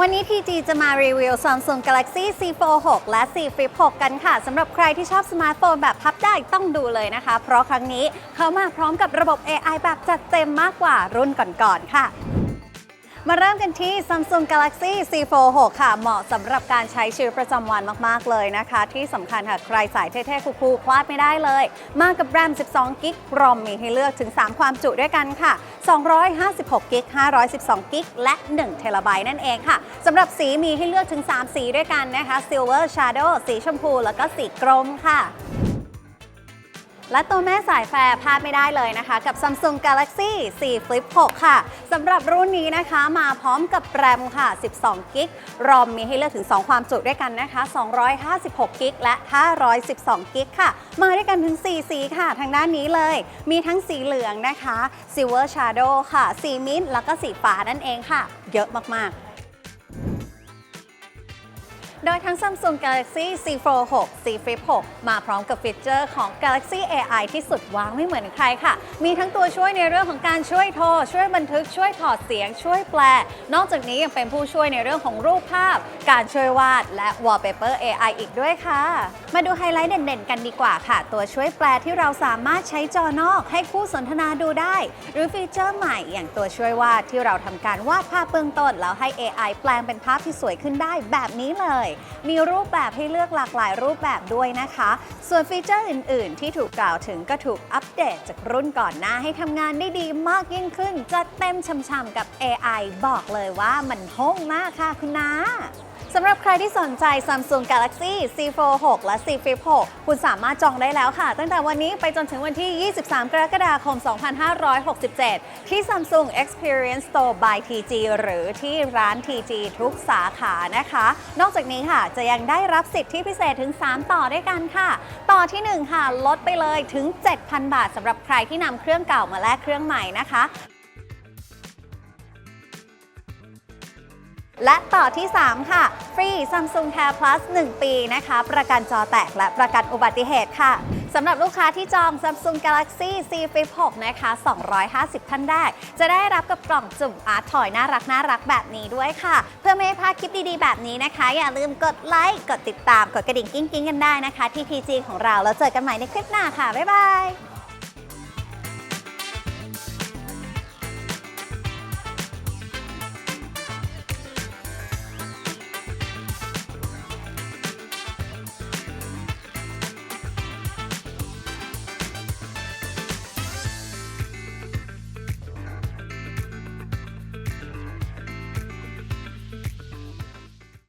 วันนี้ PG จะมารีวิว Samsung Galaxy C Fold 6 และ C Flip 6 กันค่ะสำหรับใครที่ชอบสมาร์ทโฟนแบบพับได้ต้องดูเลยนะคะ เพราะครั้งนี้เขามาพร้อมกับระบบ AI แบบจัดเต็มมากกว่ารุ่นก่อนๆค่ะ มาเริ่มกันที่ Samsung Galaxy C Fold 6 ค่ะ เหมาะสำหรับการใช้ชีวิตประจำวันมาก ๆ เลยนะคะ ที่สำคัญค่ะใครสายเท่ๆ คูลๆพลาดไม่ได้เลย มากับแรม 12 กิกรอมมีให้เลือกถึง 3 ความจุด้วยกันค่ะ 256 กิก 512 กิก และ 1 เทราไบต์นั่นเองค่ะสำหรับสีมีให้เลือกถึง 3 สีด้วยกันนะคะ Silver Shadow สีชมพู แล้วก็สีกรมค่ะ และตัวแม่สายแฟร์พลาดไม่ได้เลยนะคะ กับ Samsung Galaxy 4 Flip 6 ค่ะสำหรับรุ่นนี้นะคะมาพร้อมกับแรมค่ะ 12 กิกรอมมีให้เลือกถึง 2 ความจุด้วยกันนะคะ 256 กิกและ 512 กิกค่ะ มาด้วยกันถึง 4 สีค่ะ ทางด้านนี้เลย มีทั้งสีเหลืองนะคะ Silver Shadow ค่ะ สีมิ้นท์แล้วก็สีฟ้านั่นเองค่ะ เยอะมากๆ โดยทั้ง Samsung Galaxy C Fold 6 C Flip 6 มาพร้อมกับฟีเจอร์ของ Galaxy AI ที่สุดว้าวไม่เหมือนใครค่ะ มีทั้งตัวช่วยในเรื่องของการช่วยโทร ช่วยบันทึก ช่วยถอดเสียง ช่วยแปล นอกจากนี้ยังเป็นผู้ช่วยในเรื่องของรูปภาพ การช่วยวาด และ Wallpaper AI อีกด้วยค่ะ มาดูไฮไลท์เด่นๆ กันดีกว่าค่ะ ตัวช่วยแปลที่เราสามารถใช้จอนอก ให้คู่สนทนาดูได้ หรือฟีเจอร์ใหม่ อย่างตัวช่วยวาดที่เราทำการวาดภาพเบื้องต้นแล้วให้ AI แปลงเป็นภาพที่สวยขึ้นได้แบบนี้เลยมีรูปแบบให้เลือกหลากหลายรูปแบบด้วยนะคะ ส่วนฟีเจอร์อื่น ๆ ที่ถูกกล่าวถึงก็ถูกอัปเดตจากรุ่นก่อนหน้าให้ทำงานได้ดีมากยิ่งขึ้นจะเต็มช่ำๆกับ AI บอกเลยว่ามันห้องมากค่ะคุณนา สำหรับใครที่สนใจ Samsung Galaxy C Fold 6 และ C Flip 6 คุณสามารถจองได้แล้วค่ะ ตั้งแต่วันนี้ไปจนถึงวันที่ 23 กรกฎาคม 2567 ที่ Samsung Experience Store by TG หรือที่ร้าน TG ทุกสาขานะคะ นอกจากนี้ค่ะ จะยังได้รับสิทธิพิเศษถึง 3 ต่อด้วยกันค่ะ ต่อที่ 1 ค่ะ ลดไปเลยถึง 7,000 บาทสำหรับใครที่นำเครื่องเก่ามาแลกเครื่องใหม่นะคะ และต่อที่ 3 ค่ะ ฟรี Samsung Care Plus 1 ปีนะคะ ประกันจอแตกและประกันอุบัติเหตุค่ะสำหรับลูกค้าที่จอง Samsung Galaxy C Flip 6 นะคะ 250 ท่านแรก จะได้รับกับกล่องจุ่มอาร์ตทอยน่ารักน่ารักแบบนี้ด้วยค่ะ เพื่อไม่ให้พลาดคลิปดีๆ แบบนี้นะคะ อย่าลืมกดไลค์ กดติดตาม กดกระดิ่งกิ้งๆ กันได้นะคะ ที่ PG ของเรา แล้วเจอกันใหม่ในคลิปหน้าค่ะ บ๊ายบาย